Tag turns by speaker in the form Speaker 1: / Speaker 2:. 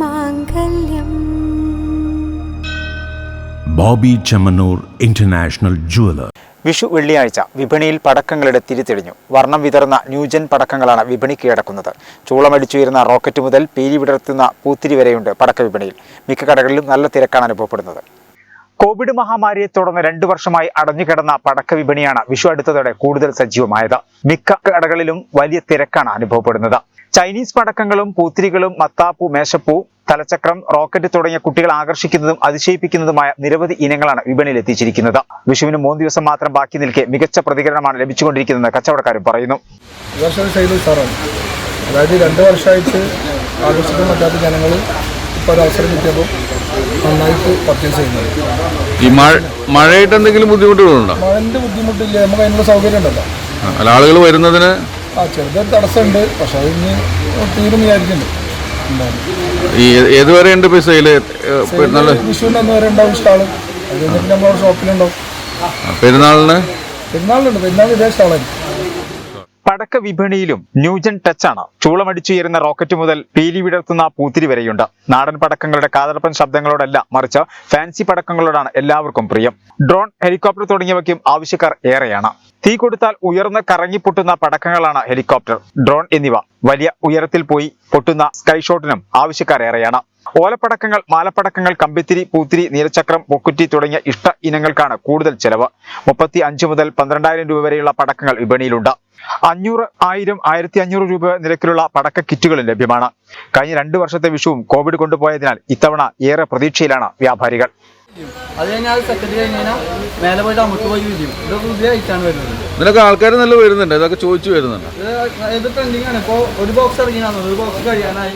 Speaker 1: മാംഗല്യം. Bobby Chemmanur international jeweller.
Speaker 2: Vishu വെള്ളിയാഴ്ച വിപണിയിൽ പടക്കങ്ങളുടെ തിരിതെളിഞ്ഞു. വർണം വിതർന്ന new gen പടക്കങ്ങളാണ് വിപണി കീഴടക്കുന്നത്. ചൂളമടിച്ചുയരുന്ന റോക്കറ്റ് മുതൽ പീലി വിടർത്തുന്ന പൂത്തിരി വരെയുണ്ട് പടക്ക വിപണിയിൽ മിക്ക കടകളിലും നല്ല തിരക്കാണ് അനുഭവപ്പെടുന്നത്. കോവിഡ് മഹാമാരിയെ തുടർന്ന് രണ്ടു വർഷമായി അടഞ്ഞുകിടന്ന പടക്ക വിപണിയാണ് വിഷു അടുത്തതോടെ കൂടുതൽ സജീവമായത്. മിക്ക കടകളിലും വലിയ തിരക്കാണ് അനുഭവപ്പെടുന്നത്. ചൈനീസ് പടക്കങ്ങളും പൂത്തിരികളും മത്താപ്പൂ മേശപ്പൂ തലച്ചക്രം റോക്കറ്റ് തുടങ്ങിയ കുട്ടികൾ ആകർഷിക്കുന്നതും അതിശയിപ്പിക്കുന്നതുമായ നിരവധി ഇനങ്ങളാണ് വിപണിയിൽ എത്തിച്ചിരിക്കുന്നത്. വിഷുവിന് മൂന്ന് ദിവസം മാത്രം ബാക്കി നിൽക്കെ മികച്ച പ്രതികരണമാണ് ലഭിച്ചുകൊണ്ടിരിക്കുന്നതെന്ന് കച്ചവടക്കാരും പറയുന്നു.
Speaker 3: അതായത് രണ്ട് വർഷമായിട്ട് ആഘോഷിക്കാൻ പറ്റാത്ത ജനങ്ങൾ ഇപ്പോൾ ഒരു അവസരം കിട്ടിയപ്പോൾ നന്നായിട്ട് പർച്ചേസ് ചെയ്യുന്നത്.
Speaker 4: ഈ മഴ മഴയായിട്ട് എന്തെങ്കിലും ബുദ്ധിമുട്ടുകളുണ്ടോ?
Speaker 3: മഴന്റെ ബുദ്ധിമുട്ടില്ല. നമുക്ക് അതിനുള്ള സൗകര്യം ഉണ്ടല്ലോ.
Speaker 4: അല്ല ആളുകൾ വരുന്നതിന്?
Speaker 3: ആ ചെറുതൊരു തടസ്സമുണ്ട്. പക്ഷെ അത് ഇനി തീരും വിചാരിക്കുന്നുണ്ട്
Speaker 4: ഈ ഏതുവരെ ഉണ്ട് ഇപ്പോൾ സെയിൽ പെരുന്നാൾ
Speaker 3: വിഷുവിന് അന്ന് വരെ ഉണ്ടാവും സ്റ്റാൾ അത് കഴിഞ്ഞിട്ട് നമ്മുടെ ഷോപ്പിലുണ്ടാവും
Speaker 4: പെരുന്നാളിന്?
Speaker 3: പെരുന്നാൾ ഇതേ സ്റ്റാളായിരിക്കും
Speaker 2: പടക്ക വിപണിയിലും ന്യൂജൻ ടച്ച് ആണ് ചൂളമടിച്ചുയരുന്ന റോക്കറ്റ് മുതൽ പീലി വിടർത്തുന്ന പൂത്തിരി വരെയുണ്ട്. നാടൻ പടക്കങ്ങളുടെ കാതർപ്പൻ ശബ്ദങ്ങളോടല്ല മറിച്ച് ഫാൻസി പടക്കങ്ങളോടാണ് എല്ലാവർക്കും പ്രിയം. ഡ്രോൺ ഹെലികോപ്റ്റർ തുടങ്ങിയവയ്ക്കും ആവശ്യക്കാർ ഏറെയാണ്. തീ കൊടുത്താൽ ഉയർന്ന് കറങ്ങി പൊട്ടുന്ന പടക്കങ്ങളാണ് ഹെലികോപ്റ്റർ ഡ്രോൺ എന്നിവ. വലിയ ഉയരത്തിൽ പോയി പൊട്ടുന്ന സ്കൈ ഷോട്ടിനും ആവശ്യക്കാർ ഏറെയാണ്. ഓലപ്പടക്കങ്ങൾ മാലപ്പടക്കങ്ങൾ കമ്പിത്തിരി പൂത്തിരി നീലച്ചക്രം പൊക്കുറ്റി തുടങ്ങിയ ഇഷ്ട ഇനങ്ങൾക്കാണ് കൂടുതൽ ചെലവ്. മുപ്പത്തി അഞ്ച് മുതൽ പന്ത്രണ്ടായിരം രൂപ വരെയുള്ള പടക്കങ്ങൾ വിപണിയിലുണ്ട്. അഞ്ഞൂറ് ആയിരം ആയിരത്തി അഞ്ഞൂറ് രൂപ നിരക്കിലുള്ള പടക്ക കിറ്റുകളും ലഭ്യമാണ്. കഴിഞ്ഞ രണ്ടു വർഷത്തെ വിഷുവും കോവിഡ് കൊണ്ടുപോയതിനാൽ ഇത്തവണ ഏറെ പ്രതീക്ഷയിലാണ് വ്യാപാരികൾ.
Speaker 5: അത് കഴിഞ്ഞാൽ സെക്കൻഡ് കഴിഞ്ഞ് കഴിഞ്ഞാൽ മേലെ പോയിട്ട് അങ്ങോട്ട് പോയി വിരിയും ഇത് പുതിയ ഐറ്റാണ് വരുന്നത്.
Speaker 4: ഇതിനൊക്കെ ആൾക്കാർ നല്ല വരുന്നുണ്ട് ഇതൊക്കെ ചോദിച്ചു വരുന്നുണ്ട്.
Speaker 5: ഇത് ഇത് ട്രെൻഡിങ് ആണ്. ഇപ്പോൾ ഒരു ബോക്സ് ഇറങ്ങിയാണ് ഒരു ബോക്സ് കഴിയാനായി.